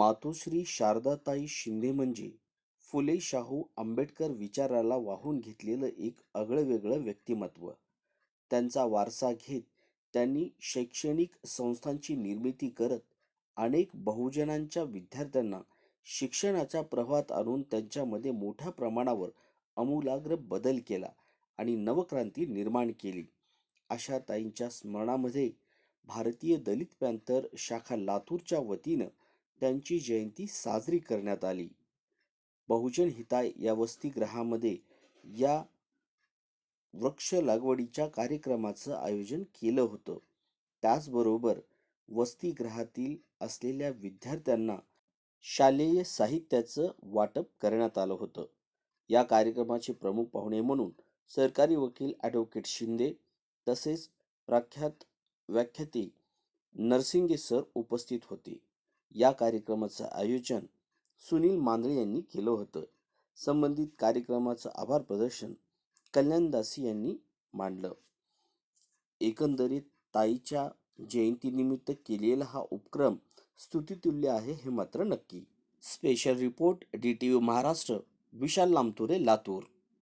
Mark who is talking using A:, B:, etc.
A: मातोश्री शारदाताई शिंदे म्हणजे फुले शाहू आंबेडकर विचाराला वाहून घेतलेलं एक आगळंवेगळं व्यक्तिमत्व. त्यांचा वारसा घेत त्यांनी शैक्षणिक संस्थांची निर्मिती करत अनेक बहुजनांच्या विद्यार्थ्यांना शिक्षणाच्या प्रवाहात आणून त्यांच्यामध्ये मोठ्या प्रमाणावर आमूलाग्र बदल केला आणि नवक्रांती निर्माण केली. अशा ताईंच्या स्मरणामध्ये भारतीय दलित पॅंथर शाखा लातूरच्या वतीनं त्यांची जयंती साजरी करण्यात आली. बहुजन हिताय या वसतिगृहामध्ये या वृक्ष लागवडीच्या कार्यक्रमाचं आयोजन केलं होतं. त्याचबरोबर वसतिगृहातील असलेल्या विद्यार्थ्यांना शालेय साहित्याचं वाटप करण्यात आलं होतं. या कार्यक्रमाचे प्रमुख पाहुणे म्हणून सरकारी वकील ॲडव्होकेट शिंदे तसेच प्रख्यात व्याख्याते नरसिंगे सर उपस्थित होते. या कार्यक्रमाचं आयोजन सुनील मांदळे यांनी केलं होतं. संबंधित कार्यक्रमाचं आभार प्रदर्शन कल्याणदासी यांनी मांडलं. एकंदरीत ताईच्या जयंतीनिमित्त केलेला हा उपक्रम स्तुतितुल्य आहे हे मात्र नक्की. Special report D T V Maharashtra Vishal Lamture Latur.